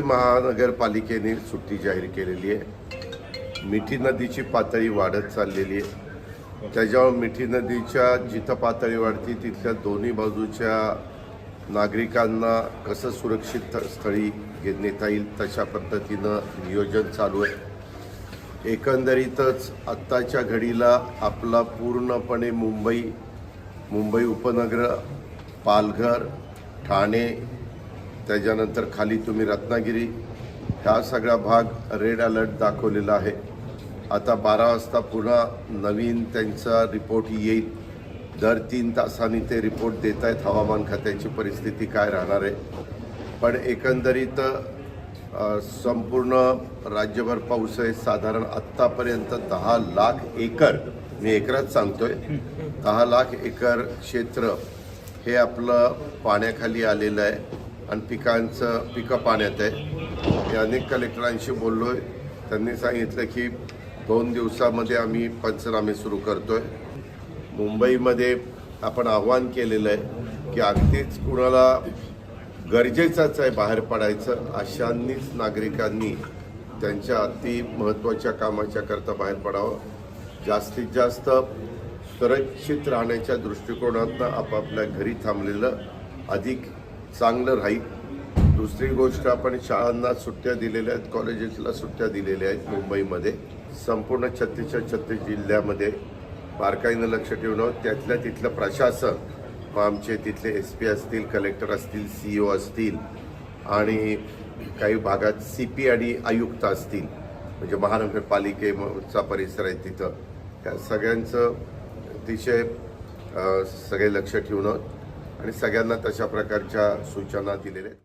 महानगरपालिकेने सुट्टी जाहीर केलेली आहे. मिठी नदीची पातळी वाढत चाललेली आहे. त्याच्यावर मिठी नदीच्या जिथं पातळी वाढती तिथल्या दोन्ही बाजूच्या नागरिकांना कसं सुरक्षित स्थळी नेता येईल तशा पद्धतीनं नियोजन चालू आहे. एकंदरीतच आत्ताच्या घडीला आपला पूर्णपणे मुंबई मुंबई उपनगर पालघर ठाणे त्याच्यानंतर खाली तुम्ही रत्नागिरी हा सगळा भाग रेड अलर्ट दाखवलेला आहे. आता बारा वाजता पुन्हा नवीन त्यांचा रिपोर्ट येईल. दर तीन तासांनी ते रिपोर्ट देत आहेत हवामान खात्याची परिस्थिती काय राहणार आहे. पण एकंदरीत संपूर्ण राज्यभर पाऊस आहे. साधारण आत्तापर्यंत दहा लाख एकर मी एकरात सांगतोय दहा लाख एकर क्षेत्र हे आपलं पाण्याखाली आलेलं आहे. आणि पिकांचं पिकं पाण्यात आहे मी अनेक कलेक्टरांशी बोललो आहे त्यांनी सांगितलं की दोन दिवसामध्ये आम्ही पंचनामे सुरू करतो आहे मुंबईमध्ये आपण आव्हान केलेलं आहे की अगदीच कुणाला गरजेचंच आहे बाहेर पडायचं अशांनीच नागरिकांनी त्यांच्या अति महत्त्वाच्या कामाच्या करता बाहेर पडावं. जास्तीत जास्त सुरक्षित राहण्याच्या दृष्टिकोनातनं आपापल्या घरी थांबलेलं अधिक चांगलं राहील. दुसरी गोष्ट आपण शाळांना सुट्ट्या दिलेल्या आहेत कॉलेजेसला सुट्ट्या दिलेल्या आहेत मुंबईमध्ये. संपूर्ण छत्तीसच्या छत्तीस जिल्ह्यामध्ये बारकाईनं लक्ष ठेवणं त्यातल्या तिथलं प्रशासन मग आमचे तिथले एस पी असतील कलेक्टर असतील सी ओ असतील आणि काही भागात सी पी आणि आयुक्त असतील म्हणजे महानगरपालिकेचा परिसर आहे तिथं. त्या सगळ्यांचं अतिशय सगळे लक्ष ठेवणं आणि सगळ्यांना तशा प्रकारच्या सूचना दिलेल्या आहेत.